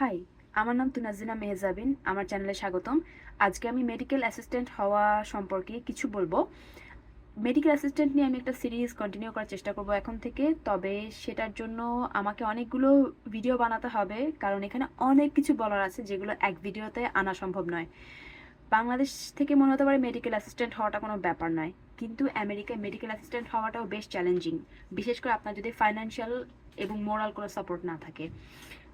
High আমার নাম তুনাজিনা মেহজাবিন, আমার চ্যানেলে স্বাগতম। আজকে আমি মেডিকেল অ্যাসিস্ট্যান্ট হওয়া সম্পর্কে কিছু বলব। মেডিকেল অ্যাসিস্ট্যান্ট নিয়ে আমি একটা সিরিজ কন্টিনিউ করার চেষ্টা করব এখন থেকে, তবে সেটার জন্য আমাকে অনেকগুলো ভিডিও বানাতে হবে, কারণ এখানে অনেক কিছু বলার আছে যেগুলো এক ভিডিওতে আনা সম্ভব নয়। বাংলাদেশ থেকে মনে হতে পারে মেডিকেল অ্যাসিস্ট্যান্ট হওয়াটা কোনো ব্যাপার নয়। কিন্তু আমেরিকায় মেডিকেল অ্যাসিস্ট্যান্ট হওয়াটাও বেশ চ্যালেঞ্জিং বিশেষ করে আপনার যদি ফাইন্যান্সিয়াল এবং মোরাল কোনো সাপোর্ট না থাকে।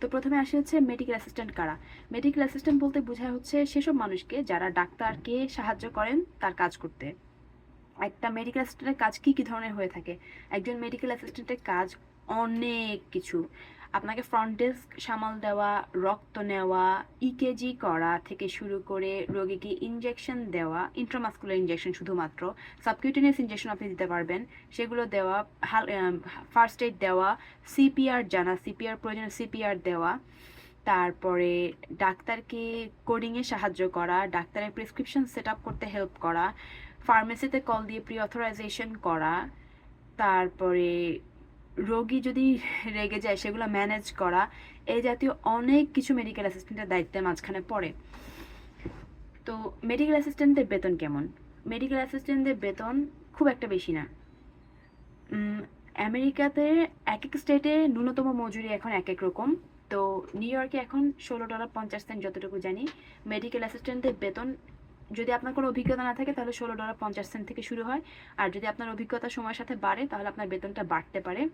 তো প্রথমে আসে হচ্ছে মেডিকেল অ্যাসিস্ট্যান্ট কারা? মেডিকেল অ্যাসিস্ট্যান্ট বলতে বোঝায় হচ্ছে সেসব মানুষকে যারা ডাক্তারকে সাহায্য করেন তার কাজ করতে। একটা মেডিকেল অ্যাসিস্ট্যান্টের কাজ কি কি ধরনের হয়ে থাকে? একজন মেডিকেল অ্যাসিস্ট্যান্টের কাজ অনেক কিছু। আপনাকে ফ্রন্ট ডেস্ক সামাল দেওয়া, রক্ত নেওয়া ইকেজি করা থেকে শুরু করে রোগীকে ইনজেকশন দেওয়া ইন্ট্রামাস্কুলার ইনজেকশন শুধুমাত্র সাবকিউটেনিয়াস ইনজেকশন আপনি দিতে পারবেন। সেগুলো দেওয়া ফার্স্ট এইড দেওয়া সিপিআর জানা সিপিআর প্রয়োজনে সিপিআর দেওয়া। তারপরে ডাক্তারকে কোডিংয়ে সাহায্য করা, ডাক্তারের প্রেসক্রিপশন সেট আপ করতে হেল্প করা ফার্মেসিতে কল দিয়ে প্রি অথরাইজেশন করা, তারপরে রোগী যদি রেগে যায়, সেগুলো ম্যানেজ করা, এই জাতীয় অনেক কিছু মেডিকেল অ্যাসিস্ট্যান্টের দায়িত্বের মাঝখানে পড়ে। তো মেডিকেল অ্যাসিস্ট্যান্টদের বেতন কেমন? মেডিকেল অ্যাসিস্ট্যান্টদের বেতন খুব একটা বেশি না। আমেরিকাতে এক এক স্টেটে ন্যূনতম মজুরি এখন এক এক রকম। তো নিউ ইয়র্কে এখন ষোলো ডলার পঞ্চাশ সেন্ট যতটুকু জানি। মেডিকেল অ্যাসিস্ট্যান্টদের বেতন যদি আপনার কোনো অভিজ্ঞতা না থাকে, তাহলে ষোলো ডলার পঞ্চাশ সেন্ট থেকে শুরু হয়। আর যদি আপনার অভিজ্ঞতা সময়ের সাথে বাড়ে, তাহলে আপনার বেতনটা বাড়তে পারে।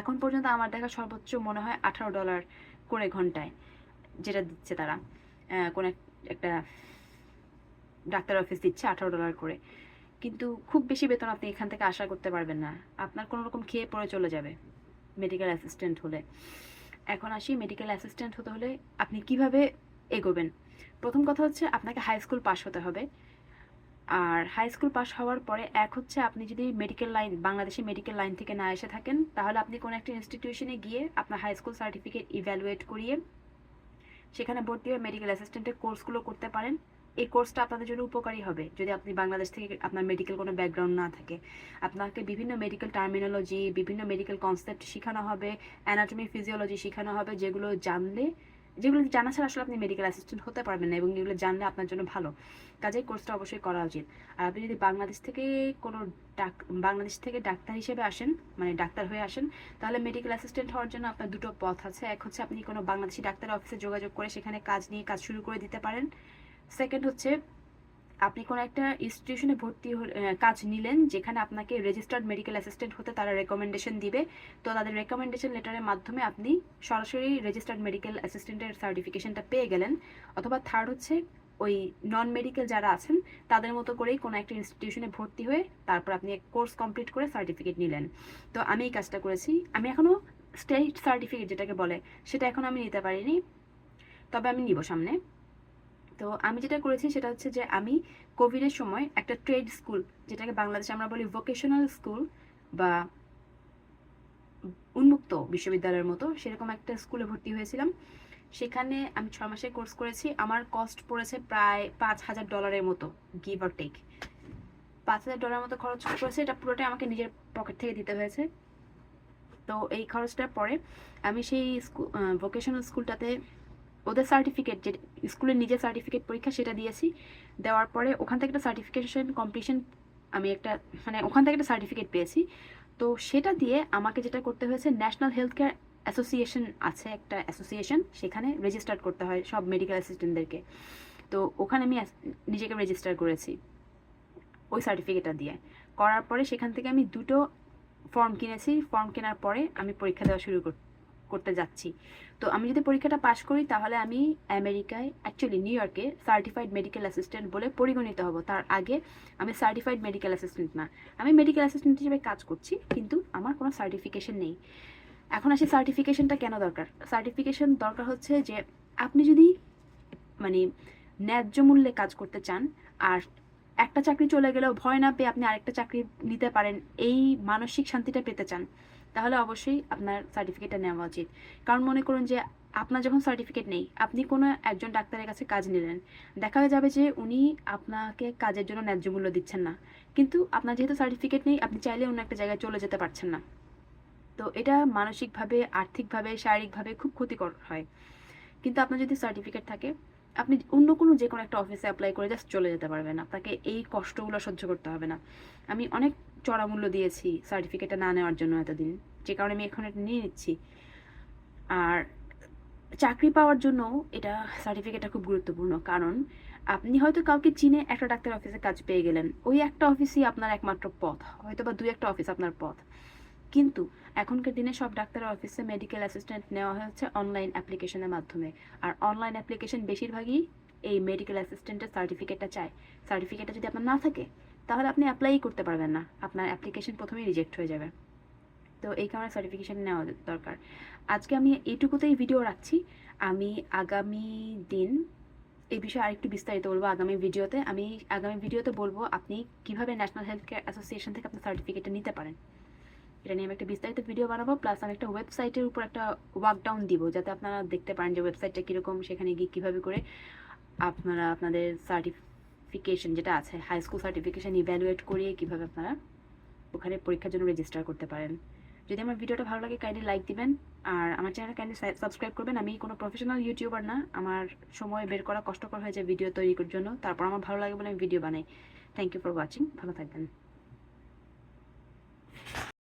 এখন পর্যন্ত আমার দেখা সর্বোচ্চ মনে হয় আঠারো ডলার করে ঘন্টায়, যেটা দিচ্ছে তারা। কোনো একটা ডাক্তার অফিস দিচ্ছে আঠারো ডলার করে। কিন্তু খুব বেশি বেতন আপনি এখান থেকে আশা করতে পারবেন না। আপনার কোনো রকম খেয়ে পড়ে চলে যাবে মেডিকেল অ্যাসিস্ট্যান্ট হলে। এখন আসি মেডিকেল অ্যাসিস্ট্যান্ট হতে হলে আপনি কীভাবে এগোবেন? প্রথম কথা হচ্ছে আপনাকে হাই স্কুল পাস হতে হবে। আর হাই স্কুল পাস হওয়ার পরে এক হচ্ছে আপনি যদি মেডিকেল লাইন বাংলাদেশে মেডিকেল লাইন থেকে না এসে থাকেন, তাহলে আপনি কোনো একটা ইনস্টিটিউশনে গিয়ে আপনার হাই স্কুল সার্টিফিকেট ইভ্যালুয়েট করিয়ে সেখানে ভর্তি হয়ে মেডিকেল অ্যাসিস্ট্যান্টের কোর্সগুলো করতে পারেন। এই কোর্সটা আপনাদের জন্য উপকারী হবে যদি আপনি বাংলাদেশ থেকে আপনার মেডিকেল কোনো ব্যাকগ্রাউন্ড না থাকে। আপনাকে বিভিন্ন মেডিকেল টার্মিনোলজি বিভিন্ন মেডিকেল কনসেপ্ট শেখানো হবে অ্যানাটমি ফিজিওলজি শেখানো হবে, যেগুলো জানলে যেগুলো জানা ছাড়া আসলে আপনি মেডিকেল অ্যাসিস্ট্যান্ট হতে পারবেন না এবং এগুলো জানলে আপনার জন্য ভালো। কাজেই কোর্সটা অবশ্যই করা উচিত। আর আপনি যদি বাংলাদেশ থেকে কোনো ডাক, বাংলাদেশ থেকে ডাক্তার হিসেবে আসেন মানে ডাক্তার হয়ে আসেন, তাহলে মেডিকেল অ্যাসিস্ট্যান্ট হওয়ার জন্য আপনার দুটো পথ আছে। এক হচ্ছে আপনি কোনো বাংলাদেশি ডাক্তার অফিসে যোগাযোগ করে সেখানে কাজ নিয়ে কাজ শুরু করে দিতে পারেন। সেকেন্ড হচ্ছে আপনি কোনো একটা ইনস্টিটিউশনে ভর্তি কাজ নিলেন, যেখানে আপনাকে রেজিস্টার্ড মেডিকেল অ্যাসিস্ট্যান্ট হতে তারা রেকমেন্ডেশন দিবে, তো তাদের রেকমেন্ডেশন লেটারের মাধ্যমে আপনি সরাসরি রেজিস্টার্ড মেডিকেল অ্যাসিস্ট্যান্টের সার্টিফিকেশনটা পেয়ে গেলেন, অথবা থার্ড হচ্ছে ওই নন মেডিকেল যারা আছেন, তাদের মতো করেই কোনো একটা ইনস্টিটিউশনে ভর্তি হয়ে তারপর আপনি কোর্স কমপ্লিট করে সার্টিফিকেট নিলেন। তো আমি এই কাজটা করেছি। আমি এখনও স্টেট সার্টিফিকেট যেটাকে বলে, সেটা এখন আমি নিতে পারিনি, তবে আমি নিব সামনে। তো আমি যেটা করেছি সেটা হচ্ছে যে আমি কোভিডের সময় একটা ট্রেড স্কুল যেটাকে বাংলাদেশে আমরা বলি ভোকেশনাল স্কুল বা উন্মুক্ত বিশ্ববিদ্যালয়ের মতো, সেরকম একটা স্কুলে ভর্তি হয়েছিলাম। সেখানে আমি ছ মাসের কোর্স করেছি। আমার কস্ট পড়েছে প্রায় পাঁচ হাজার ডলারের মতো গিভ অর টেক পাঁচ হাজার ডলার মতো খরচ করেছে, এটা পুরোটাই আমাকে নিজের পকেট থেকে দিতে হয়েছে। তো এই খরচটার পরে আমি সেই স্কুল ভোকেশনাল স্কুলটাতে ওদের সার্টিফিকেট যে স্কুলের নিজের সার্টিফিকেট পরীক্ষা সেটা দিয়েছি। দেওয়ার পরে ওখান থেকে একটা সার্টিফিকেশন কমপ্লিশন আমি একটা মানে ওখান থেকে একটা সার্টিফিকেট পেয়েছি। তো সেটা দিয়ে আমাকে যেটা করতে হয়েছে ন্যাশনাল হেলথ কেয়ার অ্যাসোসিয়েশন আছে একটা অ্যাসোসিয়েশন সেখানে রেজিস্টার করতে হয় সব মেডিকেল অ্যাসিস্ট্যান্টদেরকে তো ওখানে আমি নিজেকে রেজিস্টার করেছি ওই সার্টিফিকেটটা দিয়ে। করার পরে সেখান থেকে আমি দুটো ফর্ম কিনেছি। ফর্ম কেনার পরে আমি পরীক্ষা দেওয়া শুরু কর- করতে যাচ্ছি। তো আমি যদি পরীক্ষাটা পাশ করি, তাহলে আমি আমেরিকায় অ্যাকচুয়ালি নিউ ইয়র্কে সার্টিফাইড মেডিকেল অ্যাসিস্ট্যান্ট বলে পরিগণিত হব। তার আগে আমি সার্টিফাইড মেডিকেল অ্যাসিস্ট্যান্ট না। আমি মেডিকেল অ্যাসিস্ট্যান্ট হিসেবে কাজ করছি, কিন্তু আমার কোনো সার্টিফিকেশন নেই। এখন আসি সার্টিফিকেশনটা কেন দরকার? সার্টিফিকেশন দরকার হচ্ছে যে, আপনি যদি মানে ন্যায্য মূল্যে কাজ করতে চান, আর একটা চাকরি চলে গেলেও ভয় না পেয়ে আপনি আরেকটা চাকরি নিতে পারেন, এই মানসিক শান্তিটা পেতে চান তাহলে অবশ্যই আপনার সার্টিফিকেটটা নেওয়া উচিত। কারণ মনে করুন যে আপনার যখন সার্টিফিকেট নেই, আপনি কোনো একজন ডাক্তারের কাছে কাজ নিলেন, দেখা যাবে যে উনি আপনাকে কাজের জন্য ন্যায্য মূল্য দিচ্ছেন না। কিন্তু আপনার যেহেতু সার্টিফিকেট নেই, আপনি চাইলে অন্য একটা জায়গায় চলে যেতে পারছেন না। তো এটা মানসিকভাবে, আর্থিকভাবে, শারীরিকভাবে খুব ক্ষতিকর হয়। কিন্তু আপনার যদি সার্টিফিকেট থাকে, আপনি অন্য কোনো যে কোনো একটা অফিসে অ্যাপ্লাই করে জাস্ট চলে যেতে পারবেন। আপনাকে এই কষ্টগুলো সহ্য করতে হবে না। আমি অনেক চড়া মূল্য দিয়েছি সার্টিফিকেটটা না নেওয়ার জন্য এতদিন। যে কারণে আমি এখন এটা নিয়ে নিচ্ছি। আর চাকরি পাওয়ার জন্য এটা সার্টিফিকেটটা খুব গুরুত্বপূর্ণ। কারণ আপনি হয়তো কাউকে চিনে একটা ডাক্তার অফিসে কাজ পেয়ে গেলেন। ওই একটা অফিসই আপনার একমাত্র পথ, হয়তো বা দুই একটা অফিস আপনার পথ। কিন্তু এখনকার দিনে সব ডাক্তারের অফিসে মেডিকেল অ্যাসিস্ট্যান্ট নেওয়া হচ্ছে অনলাইন অ্যাপ্লিকেশনের মাধ্যমে। আর অনলাইন অ্যাপ্লিকেশন বেশিরভাগই এই মেডিকেল অ্যাসিস্ট্যান্টের সার্টিফিকেটটা চায়। সার্টিফিকেটটা যদি আপনার না থাকে তাহলে আপনি অ্যাপ্লাই করতে পারবেন না। আপনার অ্যাপ্লিকেশন প্রথমেই রিজেক্ট হয়ে যাবে। তো এই কারণে সার্টিফিকেশন নেওয়া দরকার। আজকে আমি এইটুকুতেই ভিডিও রাখছি। আমি আগামী দিন এই বিষয়ে আরেকটু বিস্তারিত বলব। আগামী ভিডিওতে আমি, আগামী ভিডিওতে বলব আপনি কীভাবে ন্যাশনাল হেলথ কেয়ার অ্যাসোসিয়েশন থেকে আপনার সার্টিফিকেটটা নিতে পারেন। এটা নিয়ে আমি একটা বিস্তারিত ভিডিও বানাবো। প্লাস আমি একটা ওয়েবসাইটের উপর একটা ওয়ার্কডাউন দিব, যাতে আপনারা দেখতে পারেন যে ওয়েবসাইটটা কীরকম, সেখানে গিয়ে কীভাবে করে আপনারা আপনাদের সার্টিফিকেশন যেটা আছে হাই স্কুল সার্টিফিকেশন ইভ্যালুয়েট করিয়ে কীভাবে আপনারা ওখানে পরীক্ষার জন্য রেজিস্টার করতে পারেন। যদি আমার ভিডিওটা ভালো লাগে কাইন্ডলি লাইক দিবেন। আর আমার চ্যানেল কাইন্ডলি সাবস্ক্রাইব করবেন। আমি কোনো প্রফেশনাল ইউটিউবার না। আমার সময় বের করা কষ্টকর হয়ে যায় ভিডিও তৈরি তৈরির জন্য। তারপর আমার ভালো লাগে বলে আমি ভিডিও বানাই। থ্যাংক ইউ ফর ওয়াচিং ভালো থাকবেন।